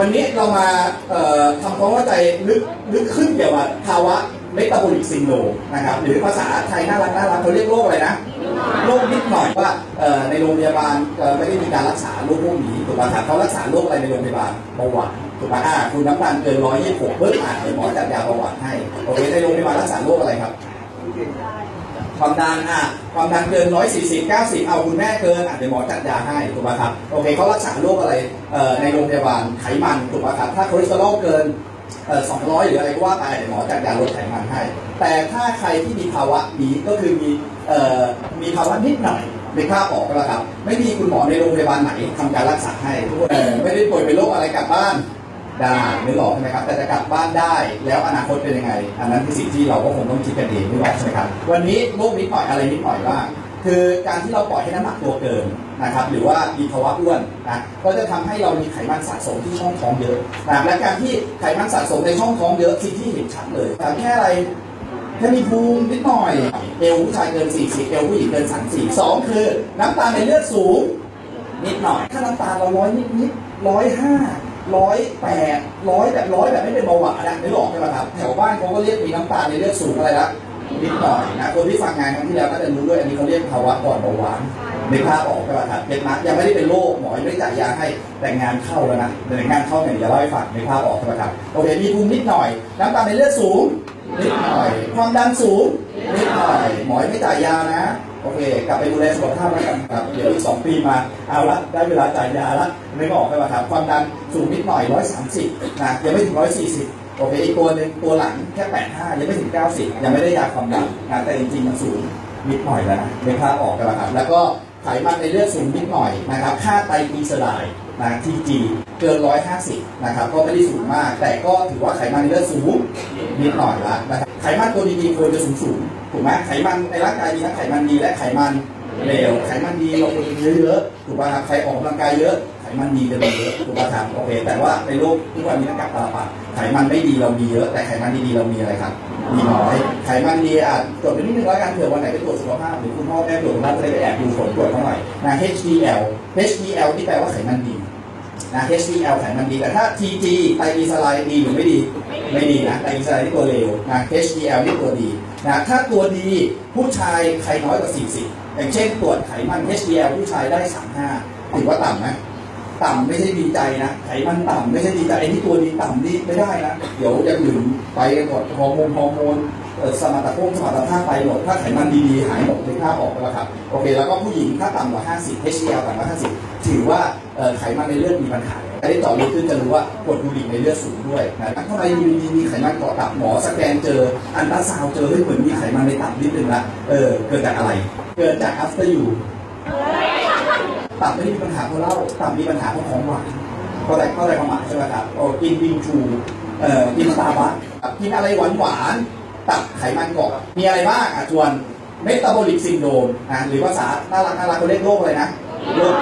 วันนี้เรามาทำความเข้าใจลึกลึกขึ้นเกี่ยวกับภาวะเมตาบอลิกซินโดมนะครับ หรือภาษาไทยน่ารักน่ารักเขาเรียกโรคอะไรนะ โรคนิดหน่อยว่าในโรงพยาบาลไม่ได้มีการรักษาโรคพวกนี้ถูกป่ะครับเขารักษาโรคอะไรในโรงพยาบาลเบาหวานถูกป่ะอ่าคุณน้ำตาลเกินร้อยยี่สิบหกเพิ่มอ่านเดี๋ยวหมอจัดยาเบาหวานให้โอเคในโรงพยาบาลรักษาโรคอะไรครับ ความดันอะความดันเกิน140 90เอาคุณแม่เกินอะเดี๋ยวหมอจัดยาให้ถูกป่ะครับโอเคเขารักษาโรคอะไรในโรงพยาบาลไขมันถูกป่ะครับถ้าคอเลสเตอรอลเกินเอ่อ200หรืออะไรก็ว่าไปเดี๋ยวหมอจัดยาลดไขมันให้ แต่ถ้าใครที่มีภาวะนี้ก็คือมีออมีภาวะนิดหน่อยในภาออกก็แล้วครับ ไม่มีคุณหมอในโรงพยาบาลไหนทำการรักษาให้ทุกคนไม่ได้ป่วยเป็นโรคอะไรกลับบ้าน ได้นึกออกใช่ไหมครับแต่จะกลับบ้านได้ แล้วอนาคตเป็นยังไง อันนั้นคือสิ่งที่เราก็คงต้องคิดกันเองนึกออกใช่ไหมครับวันนี้โรคนิดหน่อยอะไรนิดหน่อยบ้างคือการที่เราปล่อยให้น้ำหนักตัวเกินนะครับหรือว่ามีภาวะอ้วนนะก็จะทำให้เรามีไขมันสะสมที่ช่องท้องเยอะนะและการที่ไขมันสะสมในช่องท้องเยอะสิ่งที่เห็นชัดเลยแต่แค่อะไรแค่มีภูมินิดหน่อย เอวผู้ชายเกิน40เอวผู้หญิงเกิน34สองคือ น้ำตาลในเลือดสูงนิดหน่อย ถ้าน้ำตาลเราร้อยนิดนิดร้อยห้า ร้อยแปดร้อยแบบร้อยแบบไม่เป็นเบาหวานนะนึกออกใช่ไหมครับ แถวบ้านเขาก็เรียกมีน้ำตาลในเลือดสูงอะไรละนิดหน่อยนะคนที่ฟังงานครั้งที่แล้วก็จะรู้ด้วยอันนี้เขาเรียกภาวะก่อนเบาหวานในภาพออกใช่ไหมครับเป็นนะยังไม่ได้เป็นโรคหมอยังไม่จ่ายยาให้แต่งานเข้าแล้วนะแต่งานเข้าเนี่ยเดี๋ยวเล่าให้ฟังในภาพออกใช่ไหมครับโอเคมีภูมินิดหน่อย น้ำตาลในเลือดสูงนิดหน่อย ความดันสูงนิดหน่อย หมอยังไม่จ่ายยานะ โอเค กลับไปดูแลสุขภาพแล้วกันครับเดี๋ยวอีกสองปีมาเอาละได้เวลาจ่ายยาละไม่บอกไปว่าครับความดันสูงนิดหน่อยร้อยสามสิบนะยังไม่ถึงร้อยสี่สิบโอเคอีกตัวหนึ่งตัวหลังแค่แปดห้ายังไม่ถึงเก้าสิบยังไม่ได้ยาความดันนะแต่จริงๆมันสูงนิดหน่อยแล้วนะเป็นภาพออกกันแล้วครับแล้วก็ไขมันในเลือดสูงนิดหน่อยนะครับ ค่าไตรกลีเซอไรด์ นะทีจีเกิน 150 นะครับ ก็ไม่ได้สูงมาก แต่ก็ถือว่าไขมันในเลือดสูงนิดหน่อยละนะครับ ไขมันตัวดีๆควรจะสูงสูงถูกไหมไขมันในร่างกายมีทั้งไขมันดีและไขมันเลว ไขมันดีเราควรจะมีเยอะๆ ถูกป่ะครับ ใครออกกำลังกายเยอะ ไขมันดีจะมีเยอะ ถูกป่ะครับ โอเค แต่ว่าในโลกทุกวันนี้นักกับตาปะไขมันไม่ดีเรามีเยอะ แต่ไขมันดีๆเรามีอะไรครับ มีน้อย ไขมันดีอะตรวจไปนิดนึงแล้วกันเผื่อวันไหนไปตรวจสุขภาพหรือคุณพ่อแม่ตรวจสุขภาพจะได้ไปแอบดูผลตรวจเท่าหร่อยนะ HDL HDL ที่แปลว่าไขมันดี นะ HDL ไขมันดีแต่ถ้า TG ไตรกลีเซอไรด์ดีหรือไม่ดี ไม่ดีนะไตรกลีเซอไรด์นี่ตัวเลวนะ HDL นี่ตัวดีนะถ้าตัวดีผู้ชายใครน้อยกว่า 40 อย่างเช่นตรวจไขมัน HDL ผู้ชายได้ 35ถือว่าต่ำไหมต่ำไม่ใช่ดีใจนะไขมันต่ำไม่ใช่ดีใจไอ้ที่ตัวดีต่ำนี่ไม่ได้นะ เดี๋ยวจะอื่นไปกันหมดฮอร์โมนฮอร์โมนเอ่อสมรรถภาพสมรรถภาพไปหมด ถ้าไขมันดีๆหายหมดในภาพออกแล้วครับ โอเค แล้วก็ผู้หญิงถ้าต่ำกว่า 50 HDL ต่ำกว่า 50 ถือว่าเอ่อ ไขมันในเลือดมีปัญหาอันนี้เจาะลึกขึ้นจะรู้ว่ากรดยูริกในเลือดสูงด้วยนะทำไมอยู่ดีมีไขมันเกาะตับหมอสแกนเจอ อันตราซาวเจอเฮ้ยเหมือนมีไขมันในตับนิดนึงละเออเกิดจากอะไร เกิดจาก after you ตับไม่ได้มีปัญหาเพราะเหล้าตับมีปัญหาเพราะของหวานเข้าใจเข้าใจความหมายใช่ไหมครับโอ้กินบิงชูเอ่อกินสตาร์บัคกินอะไรหวานหวานตับไขมันเกาะมีอะไรบ้างอะจวนเมตาบอลิกซินโดรมนะหรือภาษาน่ารักน่ารักเขาเรียกโรคอะไรนะโรค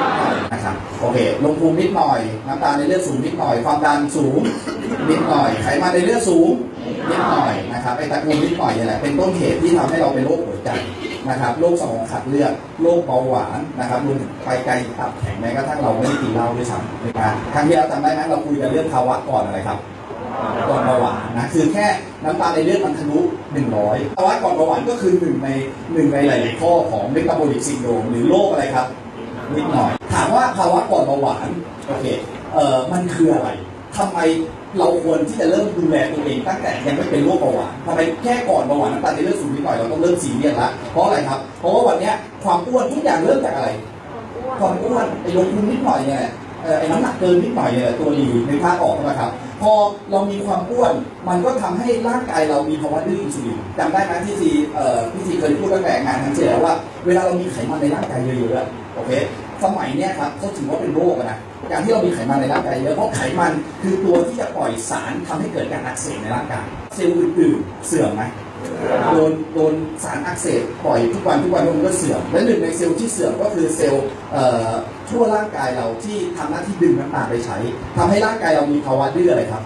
นะครับโอเค ลงภูมินิดหน่อย น้ำตาลในเลือดสูงนิดหน่อย ความดันสูงนิดหน่อย ไขมันในเลือดสูงนิดหน่อยนะครับไอ้ตระกูลนิดหน่อยเนี่ยแหละเป็นต้นเหตุที่ทำให้เราเป็นโรคหัวใจนะครับโรคสมองขาดเลือดโรคเบาหวานนะครับรวมถึงไปไกลตับแข็งแม้กระทั่งเราไม่ได้กินเหล้าด้วยซ้ำนะครับครั้งที่แล้วจำได้ไหมเราคุยกันเรื่องภาวะก่อนอะไรครับก่อนเบาหวานนะคือแค่น้ำตาลในเลือดมันทะลุ100ภาวะก่อนเบาหวานก็คือหนึ่งในหนึ่งในหลาย ๆ ข้อของเมตาบอลิกซินโดรมหรือโรคอะไรครับ นิดหน่อย ถามว่าภาวะก่อนเบาหวานโอเคเอ่อมันคืออะไรทำไมเราควรที่จะเริ่มดูแลตัวเองตั้งแต่ยังไม่เป็นโรคเบาหวานทำไมแค่ก่อนเบาหวานน้ำตาลในเลือดสูงนิดหน่อยเราต้องเริ่มซีเรียสละเพราะอะไรครับ เพราะว่าวันนี้ความอ้วนทุกอย่างเริ่มจากอะไร ความอ้วนไอ้ลงทุนนิดหน่อยเนี่ย เอ่อไอ้น้ำหนักเกินนิดหน่อยเนี่ยตัวดีในภาพออกนะครับ พอเรามีความอ้วน มันก็ทำให้ร่างกายเรามีภาวะดื้ออินซูลินจำได้ไหมที่ทีเอ่อพี่ทีเคยพูดตั้งแต่งานครั้งที่แล้วว่า เวลาเรามีไขมันในร่างกายเยอะๆอะโอเคสมัยเนี้ยครับเขาถือว่าเป็นโรคอะนะการที่เรามีไขมันในร่างกายเยอะเพราะไขมันคือตัวที่จะปล่อยสารทำให้เกิดการอักเสบในร่างกายเซลล์อื่นๆเสื่อมไหม โดนโดนสารอักเสบปล่อยทุกวันทุกวันมันก็เสื่อมและหนึ่งในเซลล์ที่เสื่อมก็คือเซลล์ทั่วร่างกายเราที่ทำหน้าที่ดึงน้ำตาลไปใช้ทำให้ร่างกายเรามีภาวะดื้ออะไรครับ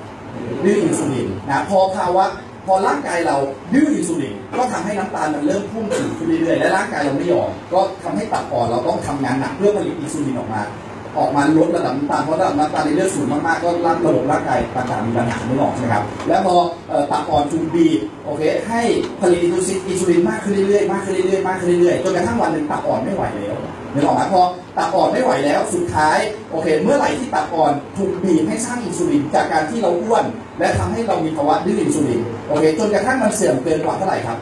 ดื้ออินซูลินนะพอภาวะพอร่างกายเราดื้ออินซูลินก็ทำให้น้ำตาลมันเริ่มพุ่งสูงขึ้นเรื่อยๆและร่างกายเราไม่ยอมก็ทำให้ตับอ่อนเราต้องทำงานหนักเพื่อผลิตอินซูลินออกมา ออกมาลดระดับน้ำตาลเพราะระดับน้ำตาลในเลือดสูงมากๆก็ร่างระบบร่างกายต่างๆมีปัญหาไม่ออกใช่ไหมครับแล้วพอตับอ่อนจูบีโอเคให้ผลิตอินซูลินอินซูลินมากขึ้นเรื่อยๆมากขึ้นเรื่อยๆมากขึ้นเรื่อยๆจนกระทั่งวันหนึ่งตับอ่อนไม่ไหวแล้วนึกออกไหมพอตับอ่อนไม่ไหวแล้วสุดท้ายโอเค เมื่อไหร่ที่ตับอ่อนถูกบีบให้สร้างอินซูลินจากการที่เราอ้วน และทำให้เรามีภาวะดื้ออินซูลินโอเคจนกระทั่งมันเสื่อมเกินกว่าเท่าไหร่ครับ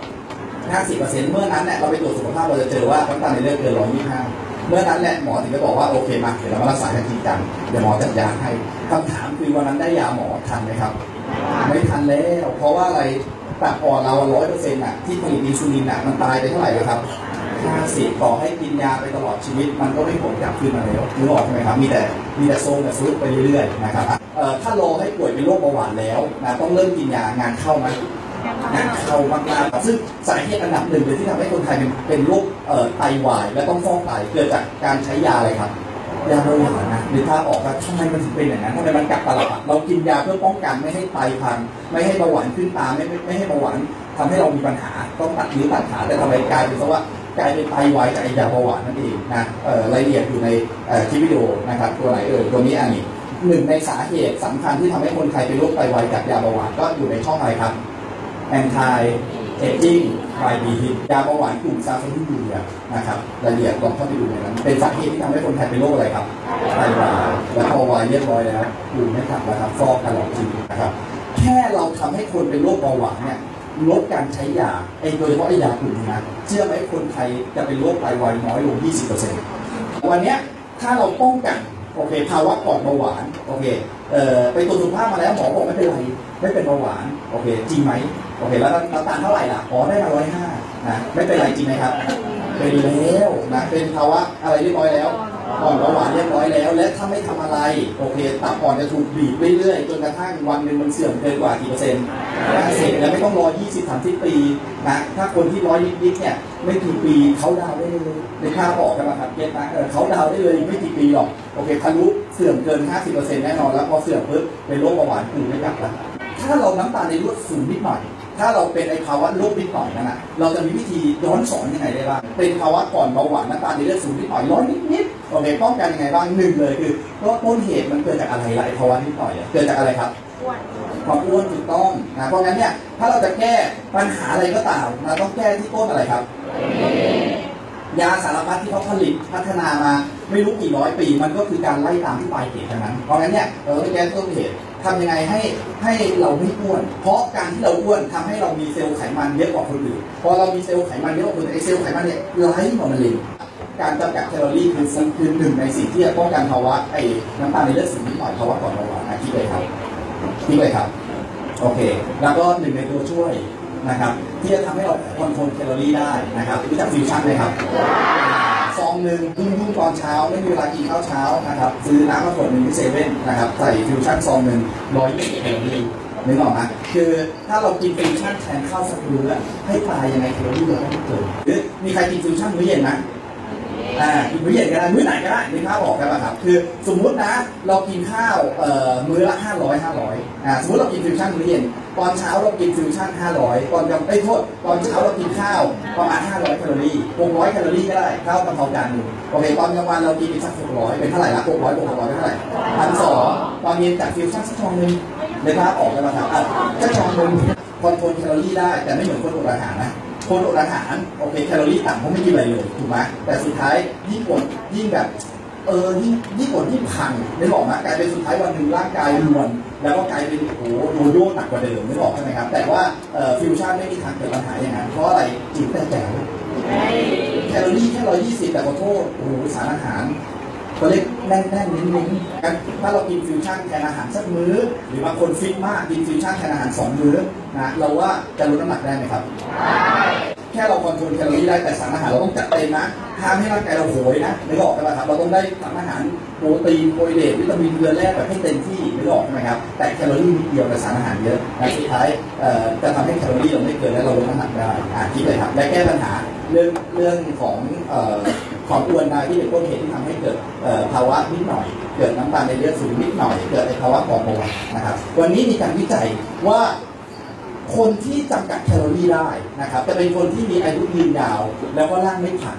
50%เมื่อนั้นเนี่ยเราไปตรวจสุขภาพเราจะเจอว่าน้ำตาลในเลือดเกิน125 เมื่อนั้นแหละหมอถึงจะบอกว่าโอเคมาเดี๋ยวเรามารักษากันจริงจังเดี๋ยวหมอจัดยาให้คำถามคือวันนั้นได้ยาหมอทันไหมครับ ไม่ทันแล้ว เพราะว่าอะไรตับอ่อนเราร้อยเปอร์เซ็นต์อะที่ผลิตอินซูลินอะมันตายไปเท่าไหร่แล้วครับ50ต่อให้กินยาไปตลอดชีวิต มันก็ไม่ผลกลับคืนมาแล้วนึกออกใช่ไหมครับ มีแต่มีแต่โซมแต่ซุดไปเรื่อยๆนะครับเอ่อถ้ารอให้ป่วยเป็นโรคเบาหวานแล้วนะต้องเริ่มกินยางานเข้าไหมงานเข้ามากๆซึ่งสาเหตุอันดับหนึ่งเลยที่ทำให้คนไทยเป็นเป็นโรค ไตวายและต้องฟอกไตเกิดจากการใช้ยาอะไรครับยาเบาหวานนะหรือถ้าออกว่าทำไมมันถึงเป็นอย่างนั้นทำไมมันกัดตลอดเรากินยาเพื่อป้องกันไม่ให้ไตพังไม่ให้เบาหวานขึ้นตาไม่ไม่ไม่ให้เบาหวานทำให้เรามีปัญหาต้องตัดนิ้วตัดขาแต่ทำไมกลายเป็นเพราะว่ากลายเป็นไตวายจากยาเบาหวานนั่นเองนะเอ่อรายละเอียดอยู่ในคลิปวิดีโอนะครับตัวไหนเอ่ยตัวนี้อันนี้หนึ่งในสาเหตุสำคัญที่ทำให้คนไทยเป็นโรคไตวายจากยาเบาหวานก็อยู่ในช่องอะไรครับ anti aging by b h ย ทจิ้งไบบียาเบาหวานกลุ่มซาฟาริดูเรียนะครับรายละเอียดลองเข้าไปดูในนั้นเป็นสาเหตุที่ทำให้คนไทยเป็นโรคอะไรครับไตวายแล้วพอวายเรียบร้อยแล้วอยู่ไม่ขับแล้วครับฟอกตลอดชีวิตนะครับ แค่เราทำให้คนเป็นโรคเบาหวานเนี่ยลดการใช้ยาไอ้โดยเฉพาะไอ้ยากลุ่มนี้นะเชื่อไหมคนไทยจะเป็นโรคไตวายน้อยลง 20%วันนี้ถ้าเราป้องกันโอเคภาวะก่อนเบาหวานโอเคเอ่อไปตรวจสุขภาพมาแล้วหมอบอกไม่เป็นไรไม่เป็นเบาหวานโอเคจริงไหม โอเคแล้วน้ำตาลเท่าไหร่ล่ะ อ๋อได้มาร้อยห้านะไม่เป็นไรจริงไหมครับ เป็นแล้วนะเป็นภาวะอะไรเรียบร้อยแล้วก่อนหวานเรียบร้อยแล้ว และถ้าไม่ทำอะไรโอเคตับอ่อนจะถูกบีบเรื่อยๆจนกระทั่งวันหนึ่งมันเสื่อมเกินกว่ากี่เปอร์เซ็นต์นะเสร็จแล้วไม่ต้องรอ 20 30 ปีนะถ้าคนที่ร้อยนิดๆเนี่ยไม่กี่ปีเขาดาวได้เลยในค่าพออกกันมาครับเก็ตนะเออเขาดาวได้เลยไม่กี่ปีหรอกโอเคทะลุเสื่อมเกิน 50%แน่นอนแล้วพอเสื่อมปุ๊บเป็นโรคเบาหวานคือไม่กลับแล้วถ้าเราน้ำตาลในเลือดสูงนิดหน่อย ถ้าเราเป็นไอภาวะโรคนิดหน่อยนั่นนะเราจะมีวิธีย้อนสอนยังไงได้บ้างเป็นภาวะก่อนเบาหวานน้ำตาลในเลือดสูงนิดหน่อยร้อยนิดนิดๆโอเคป้องกันยังไงบ้างหนึ่งเลยคือว่าต้นเหตุมันเกิดจากอะไรล่ะไอภาวะนิดหน่อยอะเกิดจากอะไรครับความอ้วนถูกต้องนะเพราะงั้นเนี่ยถ้าเราจะแก้ปัญหาอะไรก็ตามเราต้องแก้ที่ต้นอะไรครับ ยาสารพัดที่เขาผลิตพัฒนามา ไม่รู้กี่ร้อยปี มันก็คือการไล่ตามที่ปลายเหตุทั้งนั้น เพราะงั้นเนี่ยเราต้องแก้ต้นเหตุทำยังไงให้ให้เราไม่อ้วน เพราะการที่เราอ้วนทำให้เรามีเซลล์ไขมันเยอะกว่าคนอื่น พอเรามีเซลล์ไขมันเยอะกว่าคนอื่นไอเซลล์ไขมันเนี่ยไล่กว่ามะเร็งการจำกัดแคลอรี่คือสิ่งคือหนึ่งในสิ่งที่จะป้องกันภาวะไอ้น้ำตาลในเลือดสูงนิดหน่อยภาวะก่อนเบาหวานนะคิดเลยครับคิดเลยครับ โอเค แล้วก็หนึ่งในตัวช่วยนะครับ ที่จะทำให้เราคอนโทรลแคลอรี่ได้นะครับรู้จักฟิวชั่นไหมครับ ซองหนึ่งยุ่งยุ่งตอนเช้าไม่มีเวลากินข้าวเช้านะครับซื้อน้ำมาขวดหนึ่งที่เซเว่นนะครับใส่ฟิวชั่นซองหนึ่งร้อยยี่สิบมิลอรี่นึกออกไหมคือถ้าเรากินฟิวชั่นแทนข้าวสักมื้อให้ตายยังไงแคลอรี่เราต้องเกินหรือมีใครกินฟิวชั่นมื้อเย็นไหม อ่ากินมื้อเย็นก็ได้มื้อไหนก็ได้นึกภาพออกกันป่ะครับ คือสมมุตินะเรากินข้าวเอ่อมื้อละ 500 500อ่าสมมติเรากินฟิวชั่นมื้อเย็นตอนเช้าเรากินฟิวชั่น 500 ตอนกลางไอ้ยโทษตอนเช้าเรากินข้าวประมาณ 500 แคลอรี่600แคลอรี่ก็ได้ข้าวกะเพราจานหนึงโอเคตอนกลางวันเรากินอีกสัก600เป็นเท่าไหร่ละ600บวก600เป็นเท่าไหร่พันสองตอนเย็นจากฟิวชั่นสักชองหนึงนึกภาพออกกันป่ะครับอะสักชองหนึงคอนโทรลแคลอรี่ได้แต่ไม่เหมือนคนอดอาหารนะ คนอดอาหารโอเคแคลอรี่ต่ำเพราะไม่กินอะไรเลยถูกไหมแต่สุดท้ายยิ่งอดยิ่งแบบเออยิ่งยิ่งอดยิ่งพังไม่บอกนะกลายเป็นสุดท้ายวันหนึ่งร่างกายรวน แล้วก็กลายเป็นโอ้โหโยโย่หนักกว่าเดิมไม่บอกใช่ไหมครับ แต่ว่าเอ่อฟิวชั่นไม่มีทางเกิดปัญหาอย่างนั้นเพราะอะไรจิ๋วแต่แจ๋วแคลอรี่แค่ร้อยยี่สิบแต่ขอโทษโอ้โหสารอาหาร ตัวเล็กแน่นแน่นๆนิ้นนิ้นๆงั้นถ้าเรากินฟิวชั่นแทนอาหารสักมื้อ หรือบางคนฟิตมากกินฟิวชั่นแทนอาหารสองมื้อนะเราว่าจะลดน้ำหนักได้ไหมครับแค่เราคอนโทรลแคลอรี่ได้แต่สารอาหารเราต้องจัดเต็มนะห้ามให้ร่างกายเราโหยนะไม่บอกกันป่ะครับเราต้องได้สารอาหารโปรตีนโปรตีนวิตามินเกลือแร่แบบให้เต็มที่ไม่บอกใช่ไหมครับแต่แคลอรี่นิดเดียวแต่สารอาหารเยอะและสุดท้ายเอ่อจะทำให้แคลอรี่เราไม่เกินและเราลดน้ำหนักได้อ่าคิดเลยครับและแก้ปัญหาเรื่องเรื่องของ เอ่อความอ้วนได้ที่เป็นต้นเหตุที่ทำให้เกิดภาวะนิดหน่อย เกิดน้ำตาลในเลือดสูงนิดหน่อย เกิดในภาวะก่อเบาหวานนะครับ วันนี้มีการวิจัยว่าคนที่จำกัดแคลอรี่ได้นะครับจะเป็นคนที่มีอายุยืนยาว แล้วก็ร่างไม่ผัน